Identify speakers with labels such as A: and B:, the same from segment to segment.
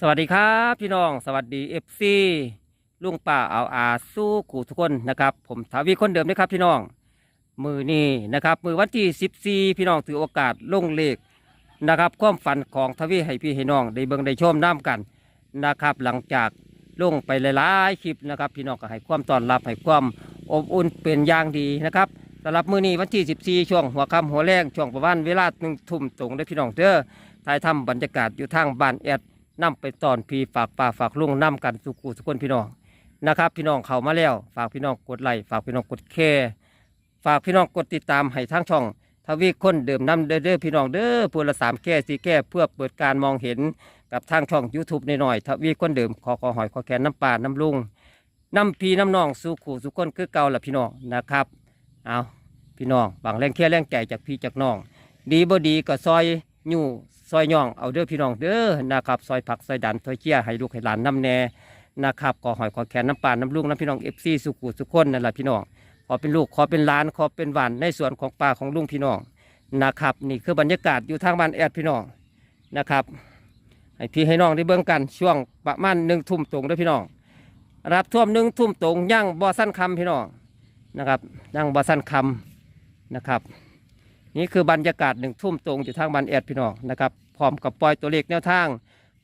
A: สวัสดีครับพี่น้องสวัสดีเอฟซีลุงป่าเอาอาสู้กูทุกคนนะครับ ผมทาวีคนเดิมนะครับพี่น้อง มือนี้นะครับมือวันที่14พี่น้องถือโอกาสลงเลขนะครับความฝันของทวีให้พี่ให้น้องได้เบิ่งได้ชมน้ำกันนะครับ หลังจากลงไปหลายๆคลิปนะครับ พี่น้องก็ให้ความต้อนรับให้ความอบอุ่นเป็นอย่างดีนะครับสำหรับมือนี้วันที่14ช่วงหัวค่ำหัวแรงช่วงประมาณเวลาหนึ่งทุ่มตรงได้พี่น้องเด้อถ่ายทำบรรยากาศอยู่ทางบ้านแอด นำไปตอนพีฝากป่าฝากลุงนำกันสุกูสุกคนพี่น้องนะครับ พี่น้องเข้ามาแล้ว ฝากพี่น้องกดไลค์ฝากพี่น้องกดแชร์ฝากพี่น้องกดติดตามให้ทั้งช่อง ทวีคนเดิมนำเด้อเด้อพี่น้องเด้อพูละสามแก้สี่แก้เพื่อเปิดการมองเห็นกับทางช่อง YouTube ในหน่อยๆทวีคนเดิมขอขอหอยขอแขนน้ำปลาน้ำลุงน้ำพีน้ำนองสู่ขู่สุกคนคือเก่าละพี่น้องนะครับเอาพี่น้องบางแรงเคียแรงใจจากพี่จากน้อง ดีบ่ดีก็ซอยอยู่ อยย่องเอาเด้อพี่น้องเด้อนะครับซอยผักซอยดันซอยเชี่ยให้ลูกให้หลานน้ำแน่นะครับก็หอยขอแขนน้ำปลาน้ำลูกน้ำพี่น้องเอฟซีสุขุสุขคนนั่นแหละพี่น้องขอเป็นลูกขอเป็นหลานขอเป็นหวานในสวนของป่าของลุงพี่น้องนะครับนี่คือบรรยากาศอยู่ทางบ้านแอดพี่น้องนะครับให้พี่ให้น้องได้เบิ่งกันช่วงประมาณหนึ่งทุ่มตรงเด้อพี่น้องรับท่วมหนึ่งทุ่มตรงย่างบอสั้นคำพี่น้องนะครับย่างบอสั้นคำนะครับ นี่คือบรรยากาศหนึ่งทุ่มตรงอยู่ทางบ้านแอดพี่น้องนะครับ พร้อมกับปล่อยตัวเลขแนวทาง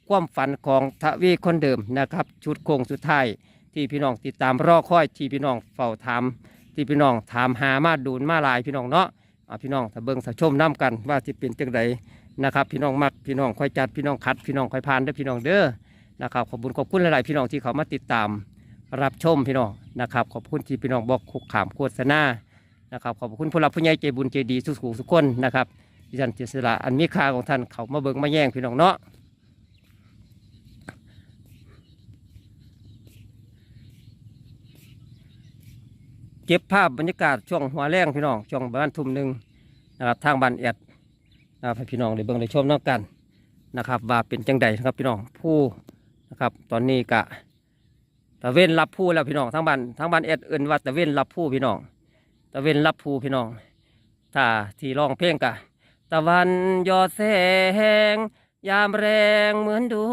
A: ความฝันของทวีคนเดิมนะครับ ชุดโค้งสุดท้ายที่พี่น้องติดตามรอคอยที่พี่น้องเฝ้าถามที่พี่น้องถามหามาดูนมาลายพี่น้องเนาะอ่าพี่น้องถ้าเบิ่งถ้าชมน้กันว่าที่เป็นจังไดนะครับ พี่น้องมักพี่น้องค่อยจัดพี่น้องคัด พี่น้องค่อยพานเด้อพี่น้องเด้อนะครับขอบคุณขอบคุณหลายๆพี่น้องที่เขามาติดตามรับชมพี่น้องนะครับ ขอบคุณที่พี่น้องบอกคุกขามโฆษณานะครับขอบคุณผู้รับผู้ใหญ่ใจบุญใจดีสุขุสุขคนนะครับ ที่ท่านเจษระอันมีค่าของท่านเขามาเบิงมาแย่งพี่น้องเนาะเก็บภาพบรรยากาศช่วงหัวแรงพี่น้องช่วงประมาณทุ่มหนึ่งนะครับทางบ้านแอดนะครับพี่น้องได้เบิ่งได้ชมน้ำกันนะครับ ว่าเป็นจังใดนะครับพี่น้องผู้นะครับ ตอนนี้กะตะเวนรับผู้แล้วพี่น้องทางบ้านทางบ้านแอดเอินว่าตะเวนรับผู้พี่น้องตะเวนรับภูพี่น้องถ้าที่ร้องเพลงกะ ตะวันยอดแสง ยามแรงเหมือนดู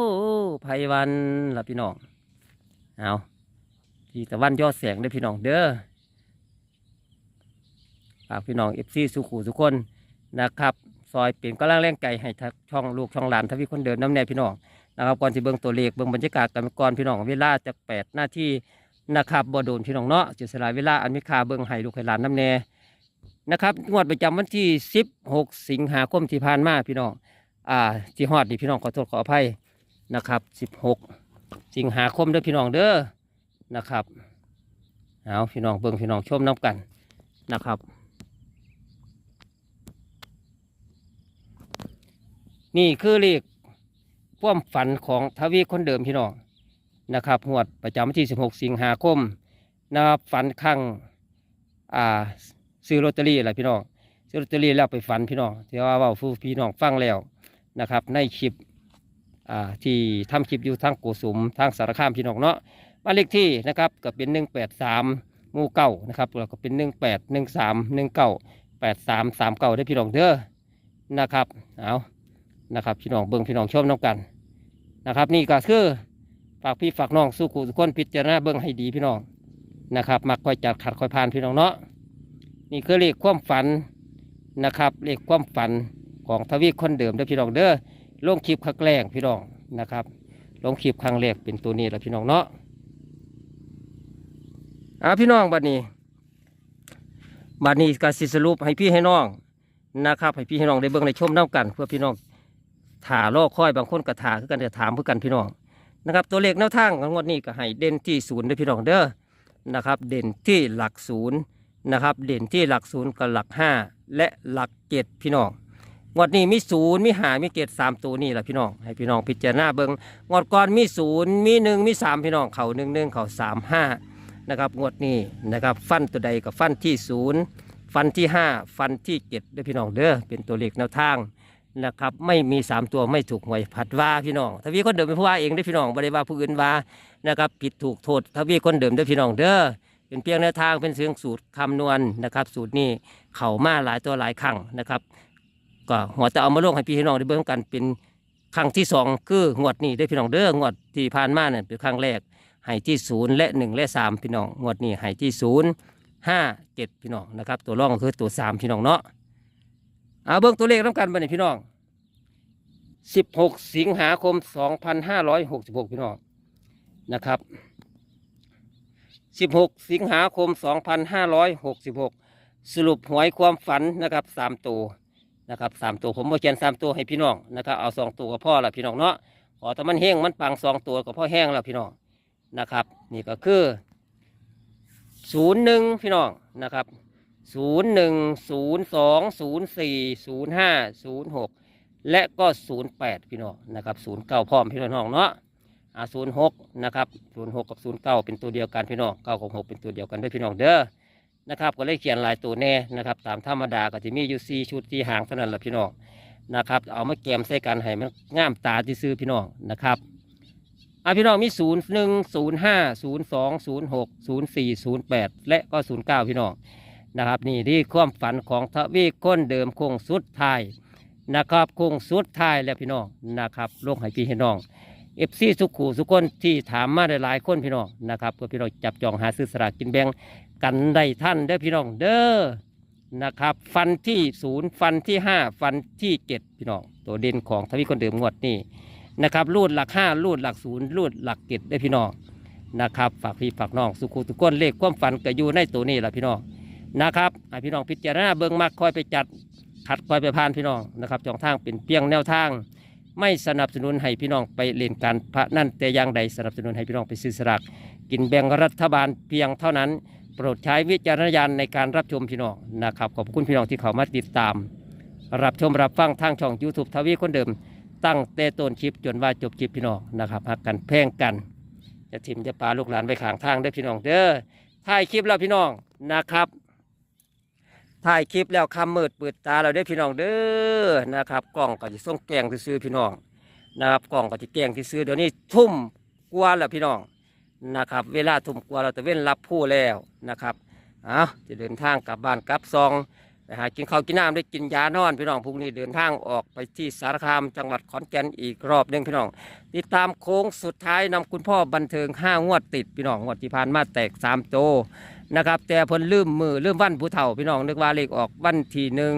A: ไพวันละพี่น้อง เอาที่ตะวันยอดแสงเด้อพี่น้องเด้อฝากพี่น้องเอฟซีสุขุสุขคนนะครับ ซอยเปลี่ยนก็ล่างแรงไก่ให้ทักช่องลูกช่องหลานทวีคนเดินน้ำแน่พี่น้องนะครับก่อนที่เบิ่งตัวเลขเบิ่งบรรยากาศกันก่อนพี่น้องเวลาจากแปดหน้าที่นะครับบ่โดนพี่น้องเนาะจะสลายเวลาอันมีค่าเบิ่งให้ลูกให้หลานน้ำแน่ นะครับ งวดประจำวันที่ 16 สิงหาคมที่ผ่านมาพี่น้อง อ่าที่ฮอดนี่พี่น้องขอโทษขออภัยนะครับ 16 สิงหาคมเด้อพี่น้องเด้อนะครับเอาพี่น้องเบิ่งพี่น้องชมน้ำกันนะครับ นี่คือเลขความฝันของทวีคนเดิมพี่น้องนะครับหวดประจำวันที่ 16 สิงหาคมนะครับฝันข้างอ่า ซื้อลอตเตอรี่อะไรพี่น้องซื้อลอตเตอรี่แล้วไปฝันพี่น้องที่ว่าว่าผู้พี่น้องฟังแล้วนะครับ ในคลิปอ่าที่ทำคลิปอยู่ทางโกสุมทางสารคามพี่น้องเนาะบ้านเลขที่นะครับก็เป็น 183หมู่เก้านะครับแล้วก็เป็น 18 13 19 83 39ได้พี่น้องเด้อนะครับเอานะครับพี่น้องเบิ่งพี่น้องชมน้ำกันนะครับ นี่ก็คือฝากพี่ฝากน้องสู้ขู่ทุกคนพิจารณาเบื้งให้ดีพี่น้องนะครับมักคอยจัดขัดคอยพานพี่น้องเนาะ นี่คือเลขความฝันนะครับ เลขความฝันของทวีคนเดิมเด้อพี่น้องเด้อลงคลิปครั้งแรกพี่น้องนะครับลงคลิปครั้งแรกเป็นตัวนี้แหละพี่น้องเนาะอ่าพี่น้องบัดนี้บัดนี้ก็สิสรุปให้พี่ให้น้องนะครับ ให้พี่ให้น้องได้เบิ่งได้ชมน้ากัน เพื่อพี่น้องถ่ารอค่อยบางคนก็ถาคือกันจะถามเพื่อกันพี่น้องนะครับ ตัวเลขแนวทางของงวดนี้ก็ให้เด่นที่ศูนย์เด้อพี่น้องเด้อนะครับ เด่นที่หลักศูนย์ นะครับเด่นที่หลักศูนย์กับหลักห้าและหลักเจ็ดพี่น้องงวดนี้มีศูนย์มีหามีเจ็ดสามตัวนี่แหละพี่น้องให้พี่น้องพิจารณาเบิงงวดก่อนมีศูนย์มีหนึ่งมีสามพี่น้องเขาหนึ่งหนึ่งเขาสามห้านะครับงวดนี้นะครับฟันตัวใดกับฟันที่ศูนย์ฟันที่ห้าฟันที่เจ็ดเด้อพี่น้องเด้อเป็นตัวเลขแนวทางนะครับไม่มีสามตัวไม่ถูกหวยผัดว่าพี่น้องทวีคนเดิมเป็นผู้ว่าเองได้อพี่น้องบริว่าผู้อื่นว่านะครับผิดถูกโทษทวีคนเดิมได้อพี่น้องเด้อ เป็นเพียงแนวทางเป็นเสียงสูตรคำนวณนะครับ สูตรนี้เข่ามาหลายตัวหลายครั้งนะครับ ก็หัวจะเอามาลงให้พี่น้องได้เบิ่งกันเป็นครั้งที่สองคืองวดนี้ได้พี่น้องเด้องวดที่ผ่านมาเนี่ยเป็นครั้งแรกให้ที่ศูนย์และหนึ่งและสามพี่น้องงวดนี้ให้ที่ศูนย์ห้าเจ็ดพี่น้องนะครับ ตัวร่องก็คือตัวสามพี่น้องเนาะเอาเบิ่งตัวเลขน้ำกันบัดนี้พี่น้องสิบหกสิงหาคมสองพันห้าร้อยหกสิบหกพี่น้องนะครับ สิบหกสิงหาคมสองพันห้าร้อยหกสิบหกสรุปหวยความฝันนะครับสามตัวนะครับสามตัวผมมเขียนสามตัวให้พี่น้องนะครับเอาสองตัวก็พ่อละพี่น้องเนาะขอแต่มันแห้งมันปังสองตัวก็พ่อแห้งแล้วพี่น้องนะครับ นี่ก็คือศูนย์หนึ่งพี่น้องนะครับศูนย์หนึ่งศูนย์สองศูนย์สี่ศูนย์ห้าศูนย์หกและก็ศูนย์แปดพี่น้องนะครับศูนย์เก้าพร้อมพี่น้องเนาะ อ่าศูนย์หกนะครับศูนย์หกกับศูนย์เก้าเป็นตัวเดียวกันพี่น้องเก้ากับหกเป็นตัวเดียวกันด้วยพี่น้องเด้อนะครับก็เลยเขียนลายตัวแน่นะครับตามธรรมดาก็จะมีอยู่สี่ชุดที่หางเท่านั้นแหละพี่น้องนะครับเอามาแกมใส่กันให้มันงามตาที่ซื้อพี่น้องนะครับอะพี่น้องมีศูนย์หนึ่งศูนย์ห้าศูนย์สองศูนย์หกศูนย์สี่ศูนย์แปดและก็ศูนย์เก้าพี่น้องนะครับนี่ที่ความฝันของทวีก้นเดิมคงสุดท้ายนะครับคงสุดท้ายแล้วพี่น้องนะครับลงให้พี่ให้น้อง เอฟซีสุขูสุคนที่ถามมาหลายๆคนพี่น้องนะครับเพื่อพี่น้องจับจองหาซื้อสลากกินแบ่งกันได้ท่านเด้อพี่น้องเด้อนะครับ ฟันที่ศูนย์ฟันที่ห้าฟันที่เจ็ดพี่น้องตัวเด่นของทวีคนเดิมงวดนี่นะครับรูดหลักห้ารูดหลักศูนย์รูดหลักเจ็ดได้พี่น้องนะครับฝากพี่ฝากน้องสุขุทุกคนเลขความฝันก็อยู่ในตัวนี้แหละพี่น้องนะครับให้พี่น้องพิจารณาเบิ่งมักคอยไปจัดขัดคอยไปพานพี่น้องนะครับจองทางเป็นเพียงแนวทาง ไม่สนับสนุนให้พี่น้องไปเล่นการพระนั่นแต่อย่างใดสนับสนุนให้พี่น้องไปซื้อสลากกินแบ่งรัฐบาลเพียงเท่านั้น โปรดใช้วิจารณญาณในการรับชมพี่น้องนะครับขอบคุณพี่น้องที่เข้ามาติดตาม รับชมรับฟังทางช่อง YouTube ทวีคนเดิม ตั้งแต่ต้นคลิปจนว่าจบคลิปพี่น้องนะครับหักกันแพงกัน จะทิมจะปลาลูกหลานไปขางทางเด้พี่น้องเด้อถ่ายคลิปแล้วพี่น้องนะครับ ถ่ายคลิปแล้วคำมืดเปิดตาเราได้พี่น้องเด้อนะครับ กล้องก็จะส่งแกงซื้อพี่น้องนะครับกล้องก็จะแกงซื้อเดี๋ยวนี้ทุ่มกว่าแล้วพี่น้องนะครับ เวลาทุ่มกว่าเราจะเว้นรับผู้แล้วนะครับเอาจะเดินทางกลับบ้านกลับซองไปหากินข้าวกินน้ำได้กินยานอนพี่น้องพรุ่งนี้เดินทางออกไปที่สารคามจังหวัดขอนแก่นอีกรอบหนึ่งพี่น้อง ติดตามโค้งสุดท้ายนำคุณพ่อบันเทิงห้างวดติดพี่น้องงวดที่ผ่านมาแตกสามโต นะครับ แต่เพิ่นลืมมือลืมวันผู้เฒ่าพี่น้องนึกว่าเลขออกวันที่หนึ่ง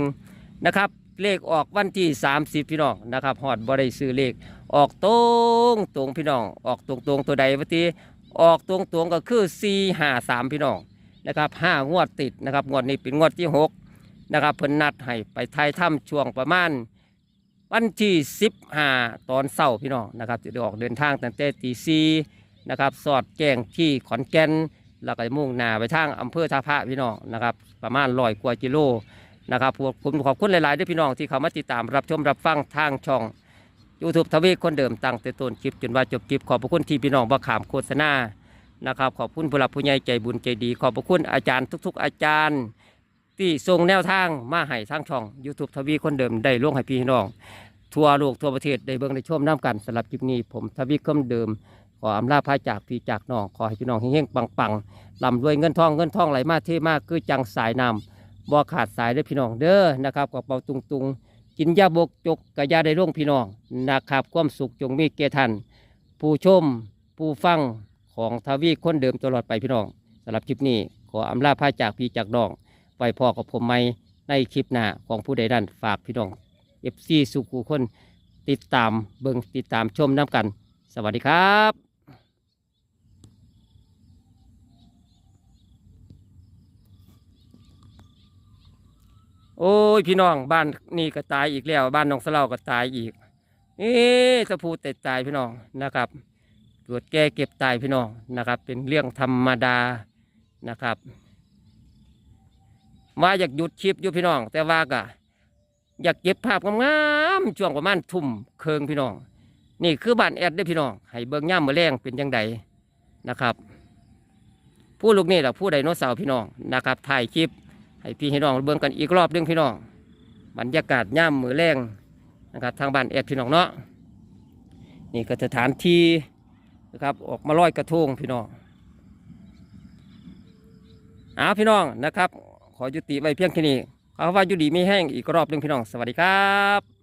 A: นะครับเลขออกวันที่ 30 พี่น้องนะครับหอดบ่ได้ซื้อเลข ออกตรงตรงพี่น้อง ออกตรงตรงตัวใดวันที่ออกตรงตรงก็คือ4 5 3พี่น้องนะครับห้างวดติดนะครับงวดนี้เป็นงวดที่6นะครับเพิ่นนัดให้ไปไทยถ้ำช่วงประมาณวันที่15ตอนเช้าพี่น้องนะครับจะออกเดินทางตั้งแต่ตีสี่นะครับสอดแจ้งที่ขอนแก่น แล้วก็มุ่งหน้าไปทางอำเภอท่าพระพี่น้องนะครับ ประมาณร้อยกว่ากิโลนะครับพวกผมขอบคุณหลายๆด้วยพี่น้องที่เข้ามาติดตามรับชมรับฟังทางช่อง YouTube ทวีคนเดิมตั้งแต่ต้นคลิปจนว่าจบคลิปขอบพระคุณที่พี่น้องบ่ขามโฆษณานะครับขอบคุณผู้หลักผู้ใหญ่ใจบุญใจดี ขอบพระคุณอาจารย์ทุก ๆ อาจารย์ ที่ส่งแนวทางมาให้ทางช่อง YouTube ทวีคนเดิมได้ล่วงให้พี่น้อง ทั่วโลกทั่วประเทศได้เบิ่งได้ชมน้ำกันสำหรับคลิปนี้ผมทวีคนเดิม ขออำลาพาจากพี่จากน้อง ขอให้พี่น้องเฮงๆปังๆลำรวยเงินทองเงินทองไหลมาเทมากคือจังสายนำบ่ขาดสายเด้พี่น้องเด้อนะครับกระเป๋าตุงๆกินยาบกจกกะยาได้ร่วงพี่น้องนะครับความสุขจงมีแก่ท่านผู้ชม ผู้ฟังของทวีคนเดิมตลอดไปพี่น้องสำหรับคลิปนี้ขออำลาพาจากพี่จากน้องไปพอกับผมไม่ในคลิปหน้าของผู้ใดดันฝากพี่น้องเอฟซีสุขุคนติดตามเบิงติดตามชมน้ำกัน สวัสดีครับ โอ้ยพี่น้องบ้านนี่ก็ตายอีกแล้ว บ้านน้องสะเลาก็ตายอีกเอ๊สะพูแต่ตายพี่น้องนะครับเกิดแก่เก็บตายพี่น้องนะครับ เป็นเรื่องธรรมดานะครับว่าอยากหยุดคลิปอยู่พี่น้อง แต่ว่าก็อยากเก็บภาพงามๆช่วงประมาณทุ่มเคืองพี่น้อง นี่คือบ้านแอดได้พี่น้องให้เบิ่งย่ามมือแรงเป็นยังไงนะครับ ผู้ลูกนี่แหละผู้ไดโนเสาร์พี่น้องนะครับถ่ายคลิป ให้พี่ให้น้องเบิ่งกันอีกรอบหนึงพี่น้องบรรยากาศย่ามมือแรงนะครับทางบ้านแอดพี่น้องเนาะนี่ก็สถานที่นะครับออกมาลอยกระทงพี่น้องเอาพี่น้องนะครับ ขอยุติไว้เพียงแค่นี้ขอว่าอยู่ดีไม่แห้งอีกรอบหนึงพี่น้องสวัสดีครับ